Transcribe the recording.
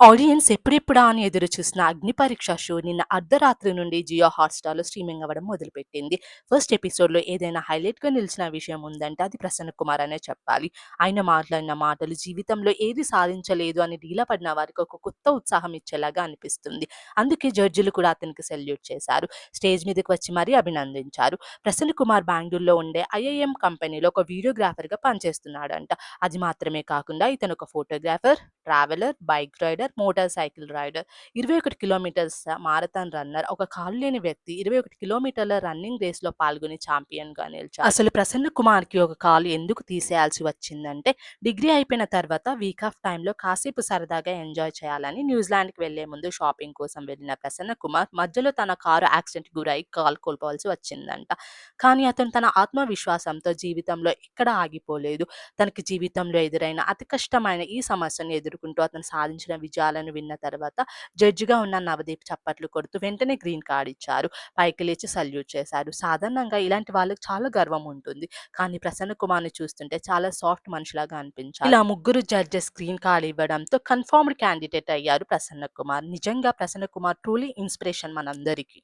Audience ఎప్పుడెప్పుడా అని ఎదురు చూసిన అగ్ని పరీక్ష షో నిన్న అర్ధరాత్రి నుండి జియో హాట్‌స్టార్‌లో స్ట్రీమింగ్ అవ్వడం మొదలుపెట్టింది. ఫస్ట్ ఎపిసోడ్‌లో ఏదైనా హైలైట్‌గా నిలిచిన విషయం ఉందంటే అది ప్రసన్న కుమార్ అనే చెప్పాలి. ఆయన మాట్లాడిన మాటలు జీవితంలో ఏది సాధించలేదు అని డీలా పడిన వారికి ఒక కొత్త ఉత్సాహం ఇచ్చేలాగా అనిపిస్తుంది. అందుకే జడ్జిలు కూడా అతనికి సెల్యూట్ చేశారు. స్టేజ్ మీదకి వచ్చి మరీ అభినందించారు. ప్రసన్న కుమార్ బెంగళూరులో ఉండే ఐఐఎం కంపెనీలో ఒక వీడియోగ్రాఫర్‌గా పనిచేస్తున్నాడంట. అది మాత్రమే కాకుండా ఇతను ఒక photographer, traveller, bike rider, motorcycle rider, 21 kilometres marathon runner, ఒక కాలు లేని వ్యక్తి 21 కిలోమీటర్ల రన్నింగ్ రేస్‌లో పాల్గొని ఛాంపియన్‌గా నిలిచారు. అసలు ప్రసన్న కుమార్‌కి ఒక కాలు ఎందుకు తీసేయాల్సి వచ్చిందంటే డిగ్రీ అయిపోయిన తర్వాత వీక్ ఆఫ్ టైమ్‌లో కాసేపు సరదాగా ఎంజాయ్ చేయాలని న్యూజిలాండ్‌కి వెళ్ళే ముందు షాపింగ్ కోసం వెళ్ళిన ప్రసన్న కుమార్ మధ్యలో తన కారు యాక్సిడెంట్ గురై కాల్ కోల్పోవాల్సి వచ్చిందంట. కానీ అతను తన ఆత్మవిశ్వాసంతో జీవితంలో ఎక్కడ ఆగిపోలేదు. తనకి జీవితంలో ఎదురైన అతి కష్టమైన ఈ సమస్యను ఎదుర్కొంటూ అతను సాధించిన విజయాలను విన్న తర్వాత జడ్జిగా ఉన్న నవదీప్ చప్పట్లు కొడుతూ వెంటనే గ్రీన్ కార్డ్ ఇచ్చారు. పైకి లేచి సల్యూట్ చేశారు. సాధారణంగా ఇలాంటి వాళ్ళకి చాలా గర్వం ఉంటుంది. కానీ ప్రసన్న కుమార్‌ని చూస్తుంటే చాలా సాఫ్ట్ మనిషిలాగా అనిపించారు. ఇలా ముగ్గురు జడ్జెస్ గ్రీన్ కార్డ్ ఇవ్వడంతో కన్ఫర్మ్డ్ క్యాండిడేట్ అయ్యారు ప్రసన్న కుమార్. నిజంగా ప్రసన్న కుమార్ ట్రూలీ ఇన్స్పిరేషన్ మనందరికీ.